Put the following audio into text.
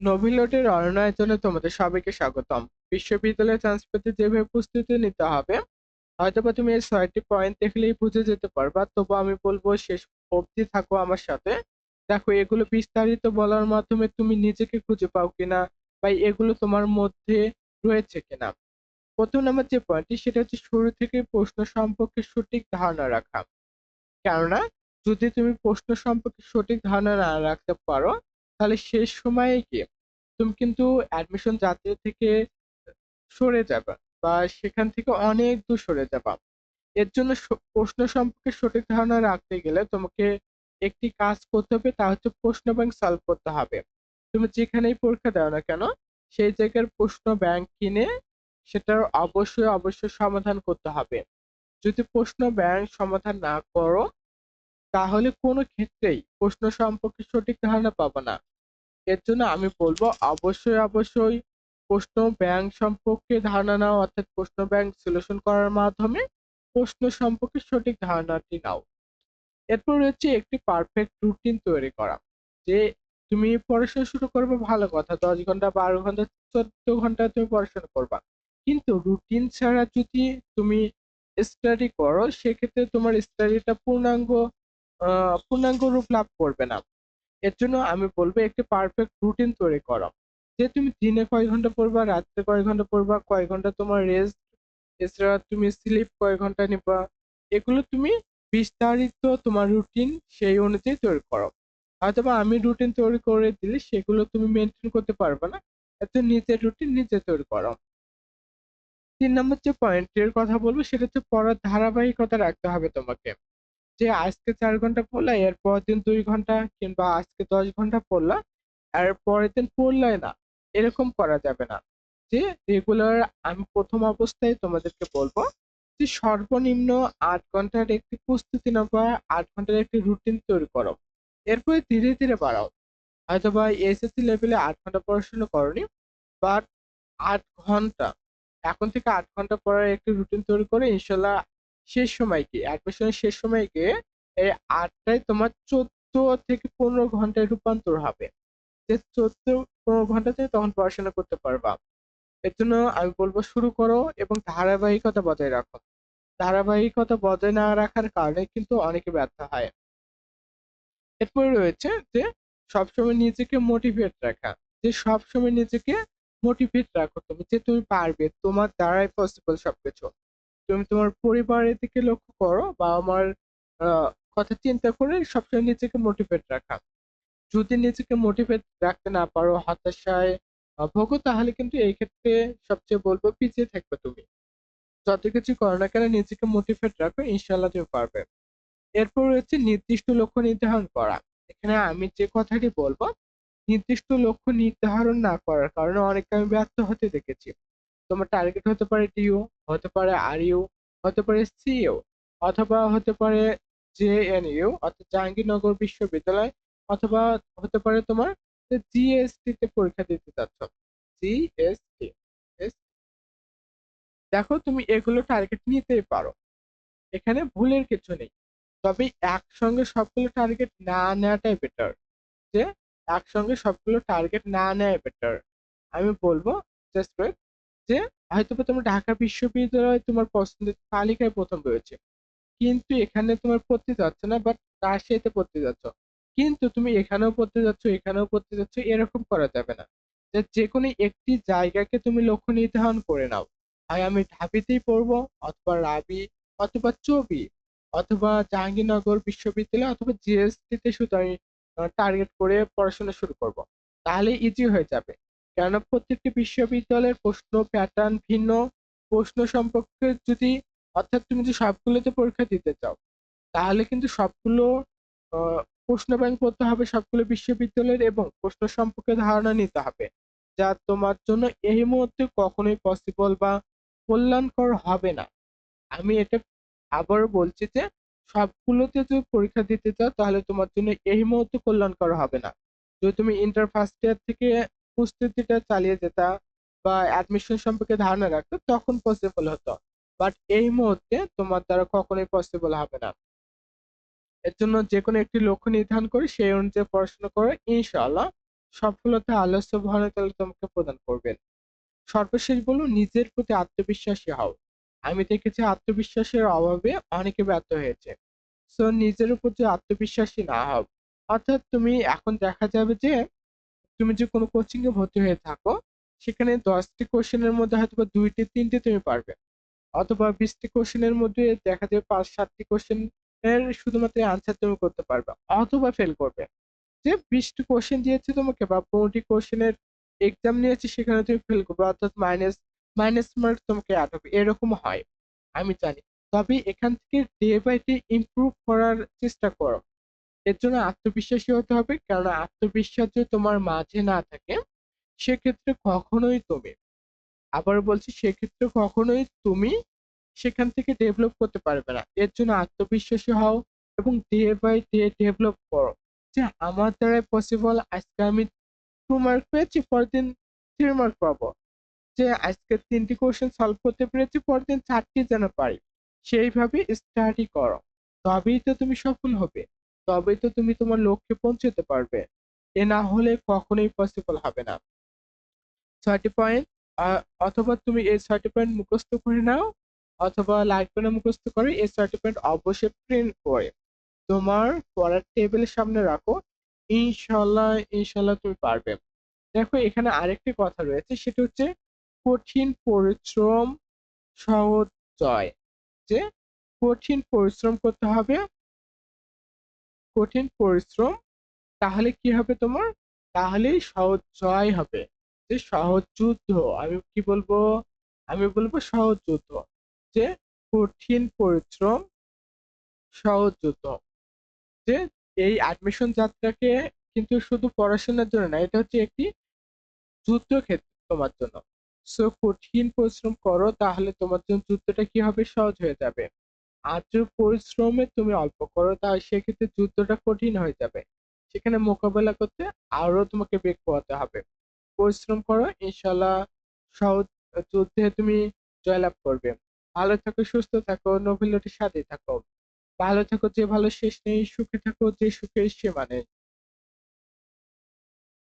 নভিলোটের রণায়তনে তোমাদের সবাইকে স্বাগতম। বিশ্ববিদ্যালয়ে চান্স যেভাবে প্রস্তুতি নিতে হবে, হয়তোবা তুমি এই ছয়টি পয়েন্ট দেখলেই বুঝে যেতে পারবা, তবু আমি বলব শেষ অবধি থাকো আমার সাথে। দেখো, এগুলো বিস্তারিত বলার মাধ্যমে তুমি নিজেকে খুঁজে পাও কিনা বা এগুলো তোমার মধ্যে রয়েছে কিনা। প্রথম নাম্বার যে পয়েন্টটি সেটা হচ্ছে শুরু থেকে প্রশ্ন সম্পর্কে সঠিক ধারণা রাখা। কেননা, যদি তুমি প্রশ্ন সম্পর্কে সঠিক ধারণা না রাখতে পারো তাহলে শেষ সময়ে গিয়ে তুমি কিন্তু অ্যাডমিশন জাতীয় থেকে সরে যাবে বা সেখান থেকে অনেক দূর সরে যাবা। এর জন্য প্রশ্ন সম্পর্কে সঠিক ধারণা রাখতে গেলে তোমাকে একটি কাজ করতে হবে, তা হচ্ছে প্রশ্ন ব্যাংক সলভ করতে হবে। তুমি যেখানেই পরীক্ষা দাও না কেন, সেই জায়গার প্রশ্ন ব্যাংক কিনে সেটার অবশ্যই অবশ্যই সমাধান করতে হবে। যদি প্রশ্ন ব্যাংক সমাধান না করো, তাহলে কোনো ক্ষেত্রেই প্রশ্ন সম্পর্কে সঠিক ধারণা পাবো না। এর জন্য আমি বলব, অবশ্যই অবশ্যই প্রশ্ন ব্যাংক সম্পর্কে ধারণা নাও, অর্থাৎ প্রশ্ন ব্যাংক সলিউশন করার মাধ্যমে প্রশ্ন সম্পর্কে সঠিক ধারণাটি নাও। এরপর রয়েছে একটি পারফেক্ট রুটিন তৈরি করা, যে তুমি পড়াশোনা শুরু করবে, ভালো কথা, দশ ঘণ্টা, বারো ঘণ্টা, চোদ্দ ঘণ্টা তুমি পড়াশোনা করবা। কিন্তু রুটিন ছাড়া যদি তুমি স্টাডি করো, সেক্ষেত্রে তোমার স্টাডিটা পূর্ণাঙ্গ পূর্ণাঙ্গ রূপ লাভ করবে না। এর জন্য আমি বলব একটি পারফেক্ট রুটিন তৈরি করো। যে তুমি দিনে কয় ঘণ্টা পড়বা রাত্রে কয় ঘণ্টা পড়বা, কয় ঘণ্টা তোমার রেস্ট এছাড়া তুমি স্লিপ কয় ঘণ্টা নিবা, এগুলো তুমি বিস্তারিত তোমার রুটিন সেই অনুযায়ী তৈরি করো। হয়তোবা আমি রুটিন তৈরি করে দিলে সেগুলো তুমি মেনটেন করতে পারবে না, এত নিজের রুটিন নিজে তৈরি করো। তিন নম্বর যে পয়েন্টের কথা বলব সেটা হচ্ছে পড়ার ধারাবাহিকতা রাখতে হবে তোমাকে। যে আজকে চার ঘণ্টা পড়লা এর পরের দিন দুই ঘণ্টা কিংবা আজকে দশ ঘণ্টা পড়লা এর পরের দিন পড়লাই না। এরকম করা যাবে না। যে রেগুলার আমি প্রথম অবস্থায় তোমাদেরকে বলব যে সর্বনিম্ন আট ঘণ্টার একটি প্রস্তুতি নাও বা আট ঘণ্টার একটি রুটিন তৈরি করো। এরপরে ধীরে ধীরে বাড়াও। হয়তোবা এসএসসি লেভেলে আট ঘণ্টা পড়াশোনা করনি বাট আট ঘণ্টা। এখন থেকে আট ঘণ্টা পড়ার একটি রুটিন তৈরি করে, ইনশাল্লাহ শেষ সময় গিয়ে অ্যাডমিশনের শেষ সময় গিয়ে এই আটটায় তোমার চোদ্দ থেকে পনেরো ঘন্টায় রূপান্তর হবে। যে চোদ্দ, পনেরো ঘন্টাতে তখন পড়াশোনা করতে পারবা। এর জন্য আমি বলব শুরু করো এবং ধারাবাহিকতা বজায় রাখো। ধারাবাহিকতা বজায় না রাখার কারণে কিন্তু অনেকে ব্যর্থ হয়। এরপরে রয়েছে যে সবসময় নিজেকে মোটিভেট রাখা। যে সবসময় নিজেকে মোটিভেট রাখো তুমি, যে তুমি পারবে, তোমার দ্বারাই পসিবল সবকিছু। তুমি তোমার পরিবারের দিকে লক্ষ্য করো বা আমার কথা চিন্তা করে সবসময় নিজেকে মোটিভেট রাখা। যদি নিজেকে মোটিভেট রাখতে না পারো, হতাশায় ভোগো, তাহলে কিন্তু এই ক্ষেত্রে সবচেয়ে বলব পিছিয়ে থাকবে তুমি। যত কিছু করো না কেন নিজেকে মোটিভেট রাখো ইনশাল্লাহ তুমি পারবে। এরপর হচ্ছে নির্দিষ্ট লক্ষ্য নির্ধারণ করা। এখানে আমি যে কথাটি বলব, নির্দিষ্ট লক্ষ্য নির্ধারণ না করার কারণে অনেকে আমি ব্যর্থ হতে দেখেছি। তোমার টার্গেট হতে পারে ডিও হতে পারে আর ইউ হতে পারে সিইও অথবা হতে পারে জেএনইউ অর্থাৎ জাহাঙ্গীরনগর বিশ্ববিদ্যালয়, অথবা হতে পারে তোমার জিএসটি তে পরীক্ষা দিতে চাচ্ছ। জিএসটি দেখো তুমি এগুলো টার্গেট নিতেই পারো। এখানে ভুলের কিছু নেই। তবে একসঙ্গে সবগুলো টার্গেট না নেওয়াটাই বেটার যে একসঙ্গে সবগুলো টার্গেট না নেওয়াই বেটার আমি বলব জাস্ট ওয়েট যে হয়তো তোমার ঢাকা বিশ্ববিদ্যালয় তোমার পছন্দের তালিকায় প্রথম রয়েছে। কিন্তু এখানে তোমার পড়তে যাচ্ছে না বাট রাজশাহীতে পড়তে যাচ্ছ। কিন্তু তুমি এখানেও পড়তে যাচ্ছ, এখানেও পড়তে যাচ্ছ, এরকম করা যাবে না। যে কোনো একটি জায়গাকে তুমি লক্ষ্য নির্ধারণ করে নাও। হয় আমি ঢাবিতেই পড়ব, অথবা রাবি, অথবা চবি, অথবা জাহাঙ্গীরনগর বিশ্ববিদ্যালয়, অথবা জিএসটি তে শুধু আমি টার্গেট করে পড়াশোনা শুরু করব। তাহলে ইজি হয়ে যাবে। কেননা প্রত্যেকটি বিশ্ববিদ্যালয়ের প্রশ্ন প্যাটার্ন ভিন্ন? প্রশ্ন সম্পর্কে যদি, অর্থাৎ তুমি যদি সবগুলোতে পরীক্ষা দিতে চাও, তাহলে কিন্তু সবগুলো প্রশ্ন ব্যাংক পড়তে হবে সবগুলো বিশ্ববিদ্যালয়ের এবং প্রশ্ন সম্পর্কে ধারণা নিতে হবে, যা তোমার জন্য এই মুহূর্তে কখনোই পসিবল বা কল্যাণকর হবে না। আমি এটা আবার বলছি যে, সবগুলোতে যদি পরীক্ষা দিতে চাও, তাহলে তোমার জন্য এই মুহূর্তে কল্যাণকর হবে না। যদি তুমি ইন্টার ফার্স্ট ইয়ার থেকে প্রস্তুতিটা চালিয়ে যেতা বা অ্যাডমিশন সম্পর্কে ধারণা রাখতো, তখন পসিবল হতো। বাট এই মুহূর্তে তোমার দ্বারা কখনোই পসিবল হবে না। এর জন্য যে কোনো একটি লক্ষ্য নির্ধারণ করে সেই অনুযায়ী পড়াশোনা করো ইনশাআল্লাহ সফলতা আল্লাহ সুবহানাহু তোমাকে প্রদান করবেন সর্বশেষ বলব, নিজের প্রতি আত্মবিশ্বাসী হও। আমি দেখেছি আত্মবিশ্বাসের অভাবে অনেকে ব্যর্থ হয়েছে। সো নিজের উপর যে আত্মবিশ্বাসী না হও, অর্থাৎ তুমি এখন দেখা যাবে যে তুমি যে কোনো কোচিং এ ভর্তি হয়ে থাকো, সেখানে দশটি কোশ্চেনের মধ্যে হয়তো বা দুইটি, তিনটি তুমি পারবে। অথবা বিশটি কোশ্চেনের মধ্যে দেখা যাবে পাঁচ, সাতটি কোশ্চেন এর শুধুমাত্র আনসার তুমি করতে পারবে, অথবা ফেল করবে। যে বিশটি কোশ্চেন দিয়েছে তোমাকে বা পনেরোটি কোশ্চেনের এক্সাম নিয়েছে, সেখানে তুমি ফেল করবে, অর্থাৎ মাইনাস মাইনাস মার্ক তোমাকে অ্যাড হবে। এরকম হয়, আমি জানি। তবে এখান থেকে ডে বাই ডে ইমপ্রুভ করার চেষ্টা করো। এর জন্য আত্মবিশ্বাসী হতে হবে। কারণ আত্মবিশ্বাস যদি তোমার মাঝে না থাকে, সেক্ষেত্রে কখনোই তুমি, আবার বলছি সেক্ষেত্রে কখনোই তুমি সেখান থেকে ডেভেলপ করতে পারবে না। এর জন্য আত্মবিশ্বাসী হও এবং ডে বাই ডে ডেভেলপ করো। যে আমার দ্বারাই পসিবল আজকে আমি টু মার্ক পেয়েছি পরের দিন থ্রি মার্ক পাবো। যে আজকে তিনটি কোশ্চেন সলভ করতে পেরেছি পরের দিন চারটি যেন পারি, সেইভাবে স্টাডি করো। তবেই তো তুমি সফল হবে। তবেই তো তুমি তোমার লক্ষ্যে পৌঁছতে পারবে। এ না হলে কখনোই পসিবল হবে না। ছয়টি পয়েন্ট অথবা তুমি এই ছয়টি পয়েন্ট মুখস্থ করে নাও, অথবা লাগবে না মুখস্থ করে এই ছয়টি পয়েন্ট অবশ্যই প্রিন্ট করে। তোমার পড়ার টেবিলের সামনে রাখো। ইনশাল্লাহ ইনশাল্লাহ তুমি পারবে। দেখো, এখানে আরেকটি কথা রয়েছে, সেটা হচ্ছে কঠিন পরিশ্রম সহজ জয়। যে কঠিন পরিশ্রম করতে হবে কঠিন পরিশ্রম, তাহলে কি হবে তোমার? তাহলে সহজ জয় হবে। যে সহজ যুদ্ধ, আমি কি বলব? আমি বলব সহজ যুদ্ধ। যে কঠিন পরিশ্রম, সহজ যুদ্ধ। যে এই অ্যাডমিশন যাত্রাকে কিন্তু শুধু পড়াশোনার জন্য না, এটা হচ্ছে একটি যুদ্ধক্ষেত্র তোমার জন্য। সো কঠিন পরিশ্রম করো, তাহলে তোমার জন্য যুদ্ধটা কি হবে? সহজ হয়ে যাবে। আর পরিশ্রমে তুমি অল্প করো তাহলে সেক্ষেত্রে যুদ্ধটা কঠিন হয়ে যাবে। সেখানে মোকাবেলা করতে আরও তোমাকে বেগ পোহাতে হবে। পরিশ্রম করো ইনশাল্লাহ সহজ যুদ্ধে তুমি জয়লাভ করবে। ভালো থাকো, সুস্থ থাকো নোভেলটির সাথে থাকো। ভালো থাকো, যে ভালো শেষ নেই, সুখে থাকো, যে সুখে সে নেই